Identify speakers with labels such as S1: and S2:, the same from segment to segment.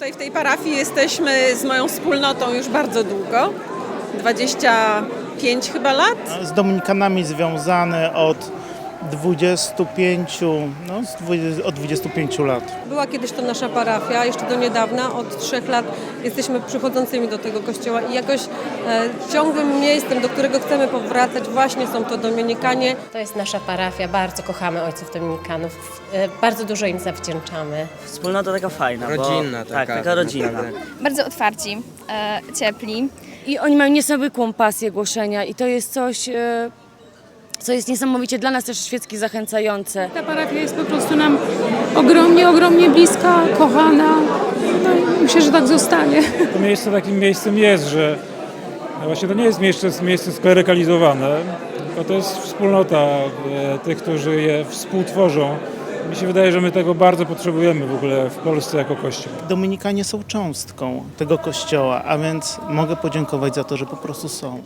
S1: Tutaj w tej parafii jesteśmy z moją wspólnotą już bardzo długo. 25 chyba lat.
S2: Z Dominikanami związany od 25, no, z 20, od 25 lat.
S3: Była kiedyś to nasza parafia, jeszcze do niedawna, od trzech lat jesteśmy przychodzącymi do tego kościoła i jakoś e, ciągłym miejscem, do którego chcemy powracać właśnie są to Dominikanie.
S4: To jest nasza parafia, bardzo kochamy ojców dominikanów, e, bardzo dużo im zawdzięczamy.
S5: Wspólnota taka fajna.
S6: Rodzinna
S5: bo, Tak,
S6: taka,
S5: taka rodzinna.
S7: bardzo otwarci, e, ciepli.
S8: I oni mają niezwykłą pasję głoszenia i to jest coś, e, co jest niesamowicie dla nas też świecki zachęcające.
S9: Ta parafia jest po prostu nam ogromnie, ogromnie bliska, kochana. No i myślę, że tak zostanie.
S10: To miejsce takim miejscem jest, że właśnie to nie jest miejsce, miejsce sklerykalizowane, tylko to jest wspólnota e, tych, którzy je współtworzą. Mi się wydaje, że my tego bardzo potrzebujemy w ogóle w Polsce jako Kościół.
S2: Dominikanie są cząstką tego kościoła, a więc mogę podziękować za to, że po prostu są.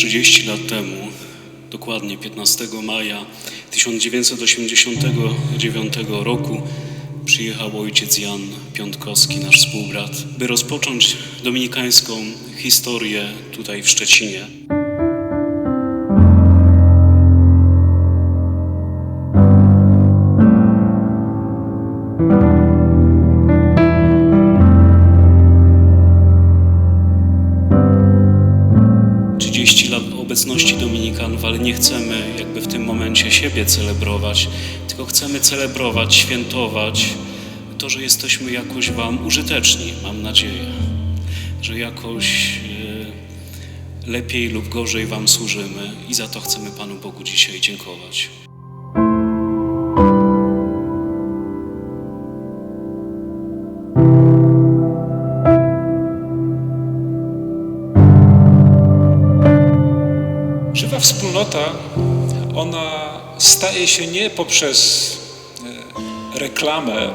S11: Trzydzieści lat temu, dokładnie 15 maja 1989 roku, przyjechał ojciec Jan Piątkowski, nasz współbrat, by rozpocząć dominikańską historię tutaj w Szczecinie. Nie chcemy jakby w tym momencie siebie celebrować, tylko chcemy celebrować, świętować to, że jesteśmy jakoś Wam użyteczni, mam nadzieję, że jakoś e, lepiej lub gorzej Wam służymy i za to chcemy Panu Bogu dzisiaj dziękować.
S12: Ona staje się nie poprzez e, reklamę,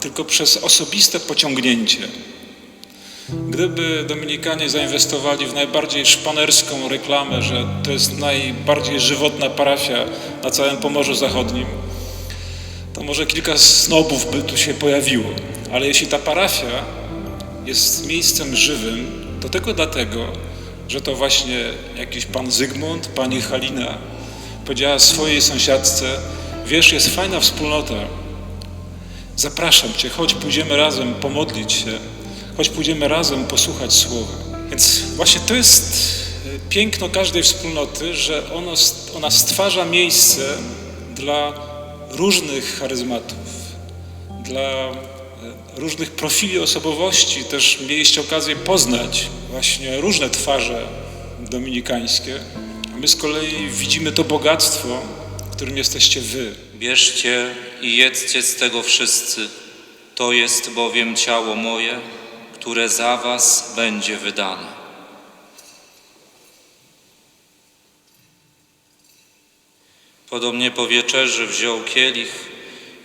S12: tylko przez osobiste pociągnięcie. Gdyby Dominikanie zainwestowali w najbardziej szpanerską reklamę, że to jest najbardziej żywotna parafia na całym Pomorzu Zachodnim, to może kilka snobów by tu się pojawiło. Ale jeśli ta parafia jest miejscem żywym, to tylko dlatego, że to właśnie jakiś pan Zygmunt, pani Halina powiedziała swojej sąsiadce, wiesz, jest fajna wspólnota, zapraszam cię, chodź pójdziemy razem pomodlić się, chodź pójdziemy razem posłuchać słowa. Więc właśnie to jest e, piękno każdej wspólnoty, że ono, ona stwarza miejsce dla różnych charyzmatów, dla różnych profili osobowości. Też mieliście okazję poznać właśnie różne twarze dominikańskie. A my z kolei widzimy to bogactwo, którym jesteście wy.
S13: Bierzcie i jedzcie z tego wszyscy. To jest bowiem ciało moje, które za was będzie wydane. Podobnie po wieczerzy wziął kielich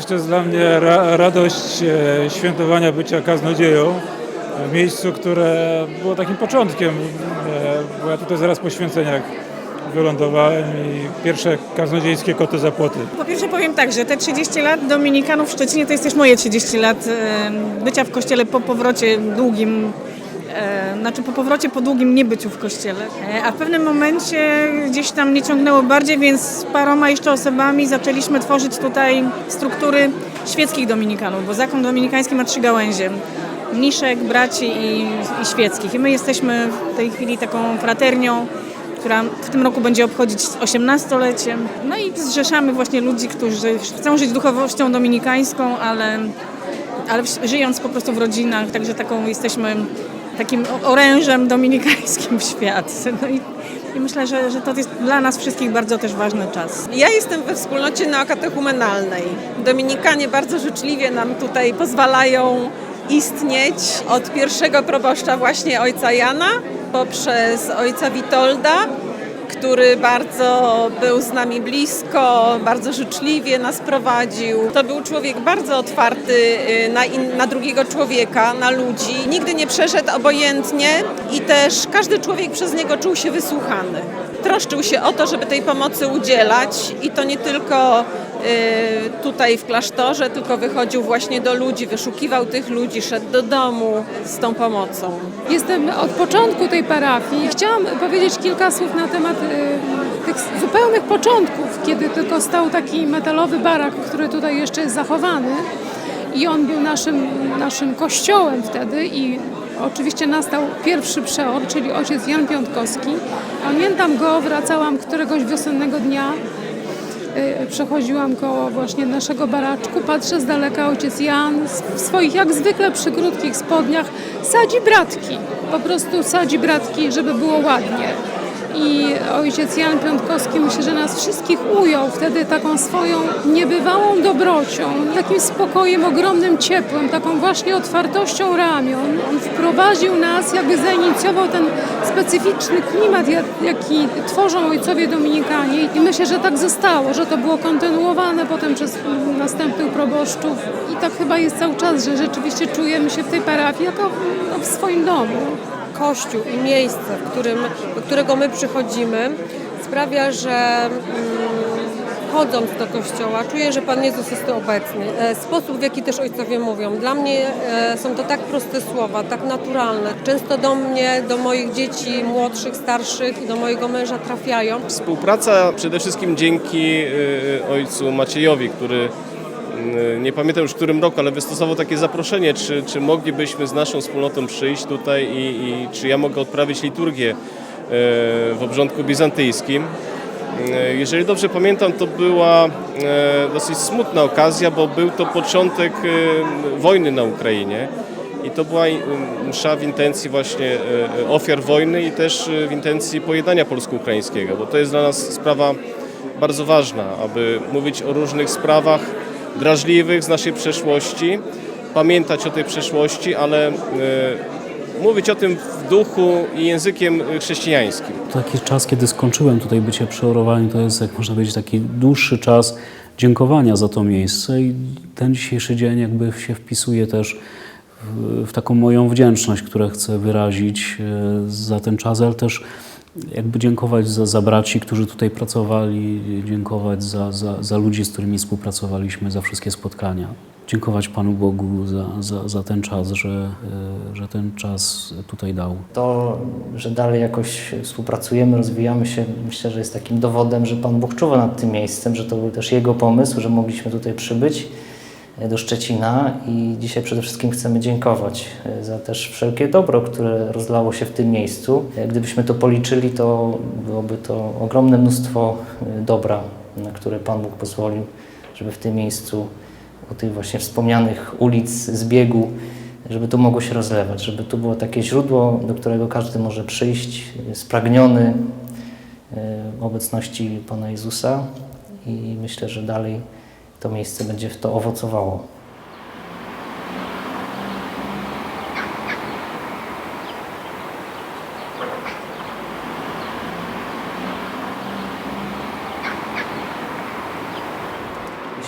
S10: To jest dla mnie ra radość e, świętowania bycia kaznodzieją w miejscu, które było takim początkiem, e, bo ja tutaj zaraz po święceniach wylądowałem i pierwsze kaznodziejskie koty za płoty.
S5: Po pierwsze powiem tak, że te 30 lat Dominikanów w Szczecinie to jest też moje 30 lat e, bycia w kościele po powrocie długim, znaczy po powrocie po długim niebyciu w kościele. E, A w pewnym momencie gdzieś tam mnie ciągnęło bardziej, więc z paroma jeszcze osobami zaczęliśmy tworzyć tutaj struktury świeckich Dominikanów, bo zakon dominikański ma trzy gałęzie. Mniszek, braci i, i świeckich. I my jesteśmy w tej chwili taką fraternią, która w tym roku będzie obchodzić 18-lecie. No i zrzeszamy właśnie ludzi, którzy chcą żyć duchowością dominikańską, ale, ale żyjąc po prostu w rodzinach, także taką jesteśmy takim orężem dominikańskim w świat. No i, i myślę, że, że to jest dla nas wszystkich bardzo też ważny czas.
S1: Ja jestem we wspólnocie neokatechumenalnej. Dominikanie bardzo życzliwie nam tutaj pozwalają istnieć od pierwszego proboszcza właśnie ojca Jana poprzez ojca Witolda, który bardzo był z nami blisko, bardzo życzliwie nas prowadził. To był człowiek bardzo otwarty y, na, in, na drugiego człowieka, na ludzi. Nigdy nie przeszedł obojętnie i też każdy człowiek przez niego czuł się wysłuchany. Troszczył się o to, żeby tej pomocy udzielać i to nie tylko tutaj w klasztorze, tylko wychodził właśnie do ludzi, wyszukiwał tych ludzi, szedł do domu z tą pomocą.
S9: Jestem od początku tej parafii. Chciałam powiedzieć kilka słów na temat y, tych zupełnych początków, kiedy tylko stał taki metalowy barak, który tutaj jeszcze jest zachowany i on był naszym, naszym kościołem wtedy i oczywiście nastał pierwszy przeor, czyli ojciec Jan Piątkowski. Pamiętam go, wracałam któregoś wiosennego dnia Y, Przechodziłam koło właśnie naszego baraczku, patrzę z daleka, ojciec Jan w swoich jak zwykle przy krótkich spodniach sadzi bratki, po prostu sadzi bratki, żeby było ładnie. I ojciec Jan Piątkowski myślę, że nas wszystkich ujął wtedy taką swoją niebywałą dobrocią, takim spokojem, ogromnym ciepłem, taką właśnie otwartością ramion. On wprowadził nas, jakby zainicjował ten specyficzny klimat, jak- jaki tworzą ojcowie Dominikanie i myślę, że tak zostało, że to było kontynuowane potem przez następnych proboszczów i tak chyba jest cały czas, że rzeczywiście czujemy się w tej parafii jako w swoim domu.
S3: Kościół i miejsce, w którym, do którego my przychodzimy, sprawia, że mm, chodząc do kościoła, czuję, że Pan Jezus jest tu obecny. E, Sposób, w jaki też ojcowie mówią. Dla mnie e, są to tak proste słowa, tak naturalne. Często do mnie, do moich dzieci młodszych, starszych i do mojego męża trafiają.
S6: Współpraca przede wszystkim dzięki y, ojcu Maciejowi, który y, nie pamiętam już w którym roku, ale wystosował takie zaproszenie, czy, czy moglibyśmy z naszą wspólnotą przyjść tutaj i, i czy ja mogę odprawić liturgię y, w obrządku bizantyjskim. Y, Jeżeli dobrze pamiętam, to była y, dosyć smutna okazja, bo był to początek y, wojny na Ukrainie. I to była y, msza w intencji właśnie y, ofiar wojny i też y, w intencji pojednania polsko-ukraińskiego, bo to jest dla nas sprawa bardzo ważna, aby mówić o różnych sprawach drażliwych z naszej przeszłości, pamiętać o tej przeszłości, ale y, mówić o tym w duchu i językiem chrześcijańskim.
S14: Taki czas, kiedy skończyłem tutaj bycie przeorowanym, to jest, jak można powiedzieć, taki dłuższy czas dziękowania za to miejsce i ten dzisiejszy dzień jakby się wpisuje też w, w taką moją wdzięczność, którą chcę wyrazić e, za ten czas, ale też jakby dziękować za, za braci, którzy tutaj pracowali, dziękować za, za, za ludzi, z którymi współpracowaliśmy, za wszystkie spotkania. Dziękować Panu Bogu za, za, za ten czas, że, e, że ten czas tutaj dał.
S15: To, że dalej jakoś współpracujemy, rozwijamy się, myślę, że jest takim dowodem, że Pan Bóg czuwa nad tym miejscem, że to był też Jego pomysł, że mogliśmy tutaj przybyć do Szczecina i dzisiaj przede wszystkim chcemy dziękować e, za też wszelkie dobro, które rozlało się w tym miejscu. E, Gdybyśmy to policzyli, to byłoby to ogromne mnóstwo e, dobra, na które Pan Bóg pozwolił, żeby w tym miejscu u tych właśnie wspomnianych ulic, zbiegu, żeby to mogło się rozlewać, żeby tu było takie źródło, do którego każdy może przyjść, e, spragniony e, obecności Pana Jezusa i myślę, że dalej to miejsce będzie w to owocowało.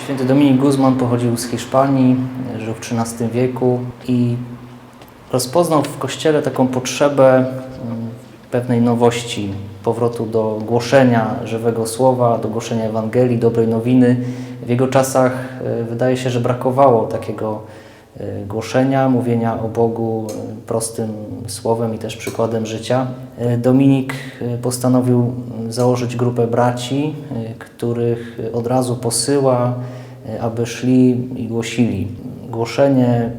S15: Święty Dominik Guzman pochodził z Hiszpanii, żył w XIII wieku i rozpoznał w Kościele taką potrzebę mm, pewnej nowości, powrotu do głoszenia żywego słowa, do głoszenia Ewangelii, dobrej nowiny. W jego czasach e, wydaje się, że brakowało takiego e, głoszenia, mówienia o Bogu e, prostym słowem i też przykładem życia. Dominik postanowił mm, założyć grupę braci, których od razu posyła, aby szli i głosili. Głoszenie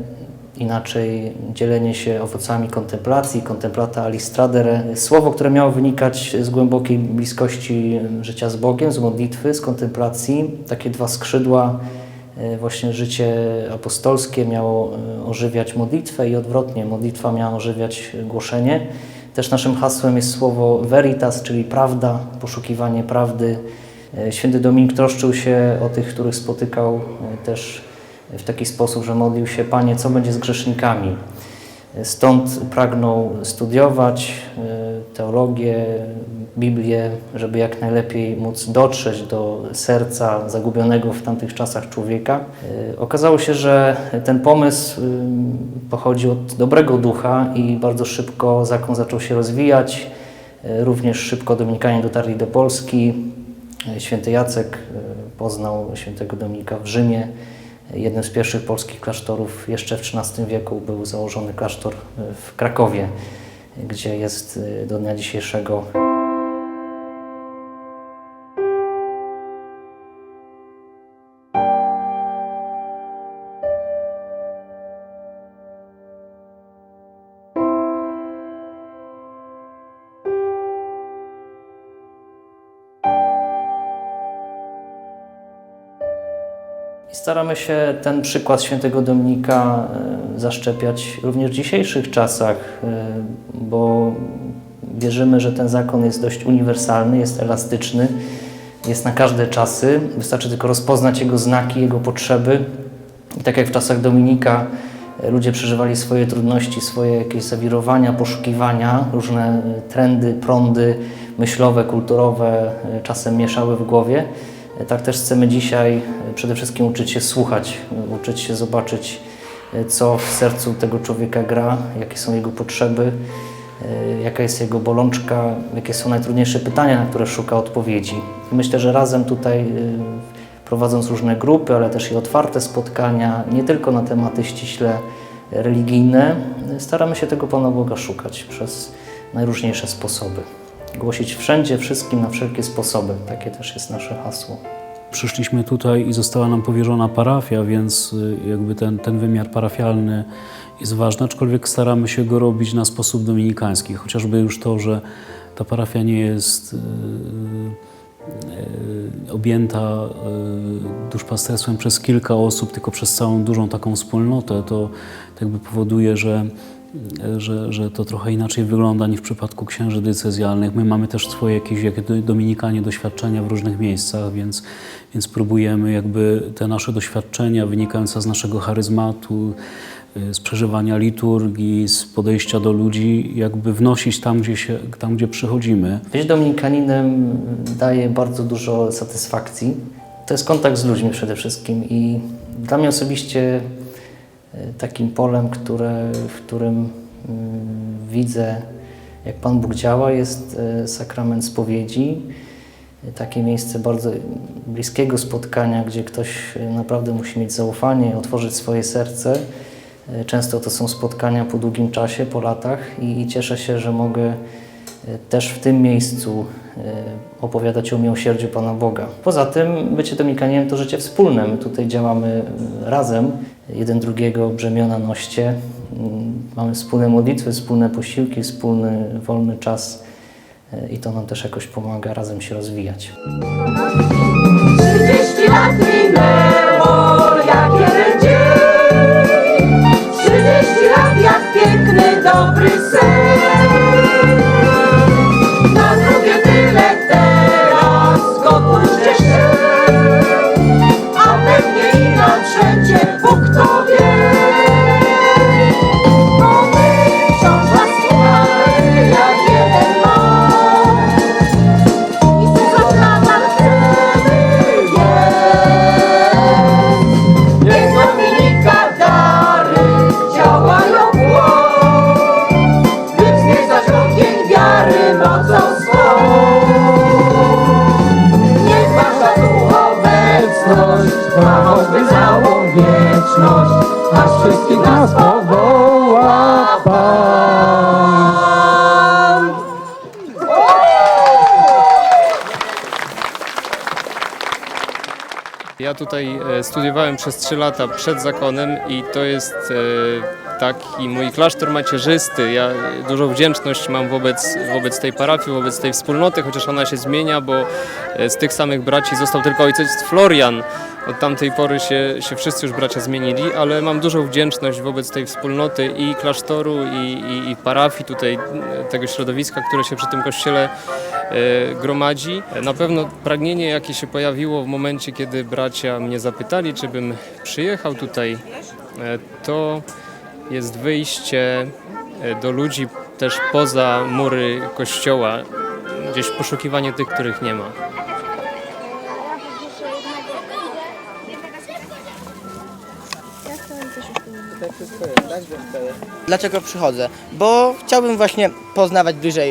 S15: inaczej dzielenie się owocami kontemplacji, contemplata alistradere. Słowo, które miało wynikać z głębokiej bliskości życia z Bogiem, z modlitwy, z kontemplacji. Takie dwa skrzydła, e, właśnie życie apostolskie miało e, ożywiać modlitwę i odwrotnie, modlitwa miała ożywiać głoszenie. Też naszym hasłem jest słowo veritas, czyli prawda, poszukiwanie prawdy. E, Święty Dominik troszczył się o tych, których spotykał też w taki sposób, że modlił się, Panie, co będzie z grzesznikami? Stąd pragnął studiować e, teologię, Biblię, żeby jak najlepiej móc dotrzeć do serca zagubionego w tamtych czasach człowieka. E, Okazało się, że ten pomysł ym, pochodzi od dobrego ducha i bardzo szybko zakon zaczął się rozwijać. E, Również szybko Dominikanie dotarli do Polski. E, Święty Jacek e, poznał świętego Dominika w Rzymie. Jednym z pierwszych polskich klasztorów jeszcze w XIII wieku był założony klasztor w Krakowie, gdzie jest y, do dnia dzisiejszego. Staramy się ten przykład świętego Dominika e, zaszczepiać również w dzisiejszych czasach, e, bo wierzymy, że ten zakon jest dość uniwersalny, jest elastyczny, jest na każde czasy. Wystarczy tylko rozpoznać jego znaki, jego potrzeby. I tak jak w czasach Dominika e, ludzie przeżywali swoje trudności, swoje jakieś zawirowania, poszukiwania, różne trendy, prądy myślowe, kulturowe czasem mieszały w głowie. Tak też chcemy dzisiaj przede wszystkim uczyć się słuchać, uczyć się zobaczyć, co w sercu tego człowieka gra, jakie są jego potrzeby, e, jaka jest jego bolączka, jakie są najtrudniejsze pytania, na które szuka odpowiedzi. I myślę, że razem tutaj, e, prowadząc różne grupy, ale też i otwarte spotkania, nie tylko na tematy ściśle religijne, staramy się tego Pana Boga szukać przez najróżniejsze sposoby. Głosić wszędzie, wszystkim, na wszelkie sposoby. Takie też jest nasze hasło.
S14: Przyszliśmy tutaj i została nam powierzona parafia, więc y, jakby ten, ten wymiar parafialny jest ważny, aczkolwiek staramy się go robić na sposób dominikański. Chociażby już to, że ta parafia nie jest y, y, objęta duszpasterstwem przez kilka osób, tylko przez całą dużą taką wspólnotę, to jakby powoduje, że że, że to trochę inaczej wygląda niż w przypadku księży decyzjalnych. My mamy też swoje jakieś jak do- dominikanie doświadczenia w różnych miejscach, więc, więc próbujemy jakby te nasze doświadczenia wynikające z naszego charyzmatu, y, z przeżywania liturgii, z podejścia do ludzi, jakby wnosić tam, gdzie, się, tam, gdzie przychodzimy.
S15: Być dominikaninem daje bardzo dużo satysfakcji. To jest kontakt z ludźmi przede wszystkim i dla mnie osobiście takim polem, które, w którym mm, widzę, jak Pan Bóg działa, jest e, sakrament spowiedzi. E, Takie miejsce bardzo bliskiego spotkania, gdzie ktoś naprawdę musi mieć zaufanie, otworzyć swoje serce. Często to są spotkania po długim czasie, po latach i, cieszę się, że mogę też w tym miejscu opowiadać o miłosierdziu Pana Boga. Poza tym bycie dominikaniem to życie wspólne. My tutaj działamy razem, jeden drugiego brzemiona noście. Mamy wspólne modlitwy, wspólne posiłki, wspólny wolny czas e, i to nam też jakoś pomaga razem się rozwijać.
S16: 30 lat minęło, jak jeden dzień 30 lat jak piękny, dobry sen
S17: tutaj e, studiowałem przez 3 lata przed zakonem i to jest e, taki mój klasztor macierzysty. Ja dużą wdzięczność mam wobec, wobec tej parafii, wobec tej wspólnoty, chociaż ona się zmienia, bo e, z tych samych braci został tylko ojciec Florian. Od tamtej pory się, się wszyscy już bracia zmienili, ale mam dużą wdzięczność wobec tej wspólnoty i klasztoru, i, i, i parafii tutaj, e, tego środowiska, które się przy tym kościele e, gromadzi. Na pewno pragnienie, jakie się pojawiło w momencie, kiedy bracia mnie zapytali, czy bym przyjechał tutaj, e, to jest wyjście e, do ludzi też poza mury kościoła, gdzieś poszukiwanie tych, których nie ma.
S18: Dlaczego przychodzę? Bo chciałbym właśnie poznawać bliżej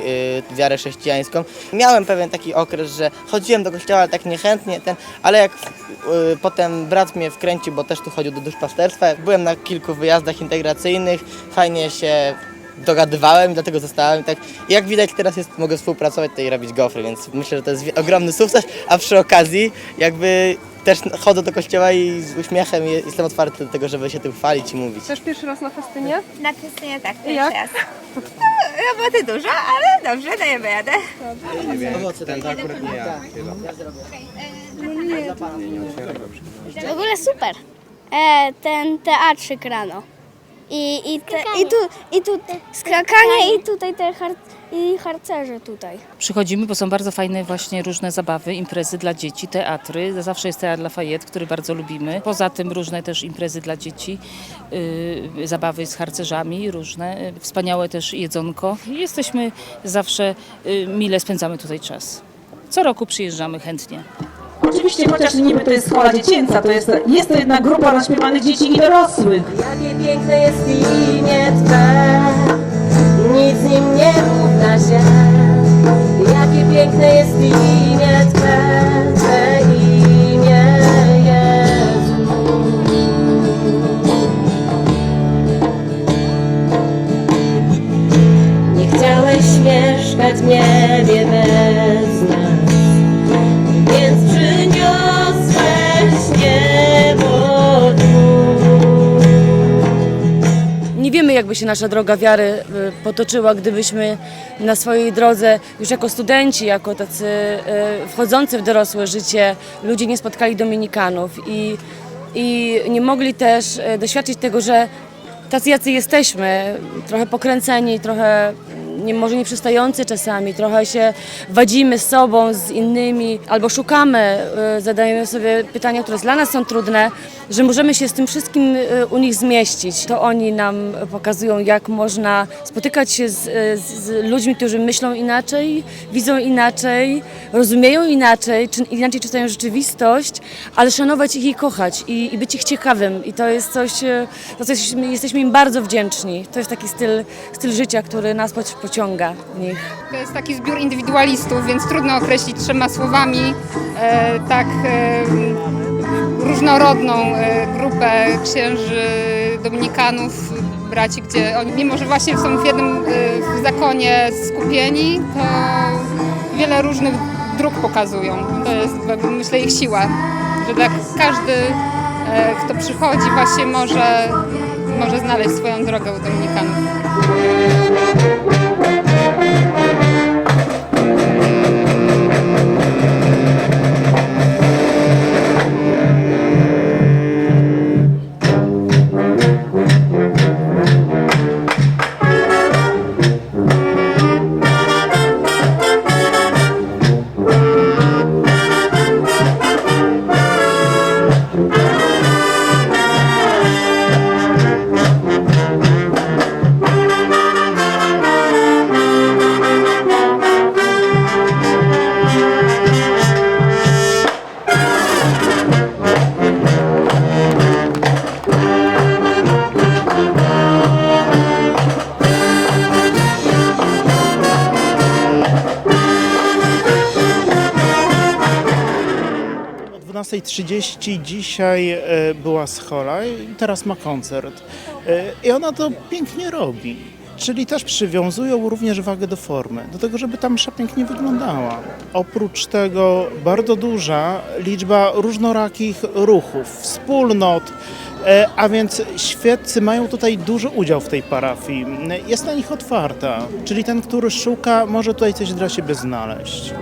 S18: y, wiarę chrześcijańską. Miałem pewien taki okres, że chodziłem do kościoła tak niechętnie, ten, ale jak y, potem brat mnie wkręcił, bo też tu chodził do duszpasterstwa, byłem na kilku wyjazdach integracyjnych, fajnie się dogadywałem, dlatego zostałem. Tak, jak widać teraz jest, mogę współpracować tutaj i robić gofry, więc myślę, że to jest ogromny sukces, a przy okazji jakby też chodzę do kościoła i z uśmiechem i jestem otwarty do tego, żeby się tym chwalić i mówić.
S3: Też pierwszy raz na festynie?
S7: Na festynie tak, pierwszy
S3: Jak?
S7: raz. Roboty dużo, ale dobrze, dajemy radę.
S18: Owoce ten, to akurat nie ja.
S19: W ogóle super. E, ten teatrzyk rano. I, i, te, i, tu, i tu skakanie i tutaj te har, i harcerze tutaj.
S20: Przychodzimy, bo są bardzo fajne właśnie różne zabawy, imprezy dla dzieci, teatry. Zawsze jest Teatr Lafayette, który bardzo lubimy. Poza tym różne też imprezy dla dzieci, yy, zabawy z harcerzami różne, wspaniałe też jedzonko. Jesteśmy zawsze, yy, mile spędzamy tutaj czas. Co roku przyjeżdżamy chętnie.
S21: Oczywiście, chociaż niby to jest szkoła dziecięca, to jest, jest to jedna grupa naśpiewanych dzieci i dorosłych.
S16: Jakie piękne jest imię Twe, nic nim nie równa się. Jakie piękne jest imię Twe,
S8: Się nasza droga wiary y, potoczyła, gdybyśmy na swojej drodze, już jako studenci, jako tacy y, wchodzący w dorosłe życie, ludzie nie spotkali Dominikanów i, i nie mogli też y, doświadczyć tego, że tacy jacy jesteśmy, trochę pokręceni, trochę nie, może nieprzystający czasami, trochę się wadzimy z sobą, z innymi, albo szukamy, y, zadajemy sobie pytania, które dla nas są trudne, że możemy się z tym wszystkim y, u nich zmieścić. To oni nam pokazują, jak można spotykać się z, y, z ludźmi, którzy myślą inaczej, widzą inaczej, rozumieją inaczej, czy inaczej czytają rzeczywistość, ale szanować ich i kochać i, i być ich ciekawym. I to jest coś, za co jesteśmy, im bardzo wdzięczni. To jest taki styl, styl życia, który nas pociąga w nich.
S22: To jest taki zbiór indywidualistów, więc trudno określić trzema słowami e, tak e, różnorodną e, grupę księży dominikanów, braci, gdzie oni, mimo że właśnie są w jednym e, w zakonie skupieni, to wiele różnych dróg pokazują. To jest myślę ich siła, że tak każdy, e, kto przychodzi właśnie może, może znaleźć swoją drogę u dominikanów.
S23: 12.30 dzisiaj e, była schola i teraz ma koncert. E, I ona to pięknie robi. Czyli też przywiązują również wagę do formy, do tego, żeby ta msza pięknie wyglądała. Oprócz tego bardzo duża liczba różnorakich ruchów, wspólnot, e, a więc świeccy mają tutaj duży udział w tej parafii. Jest na nich otwarta, czyli ten, który szuka, może tutaj coś dla siebie znaleźć.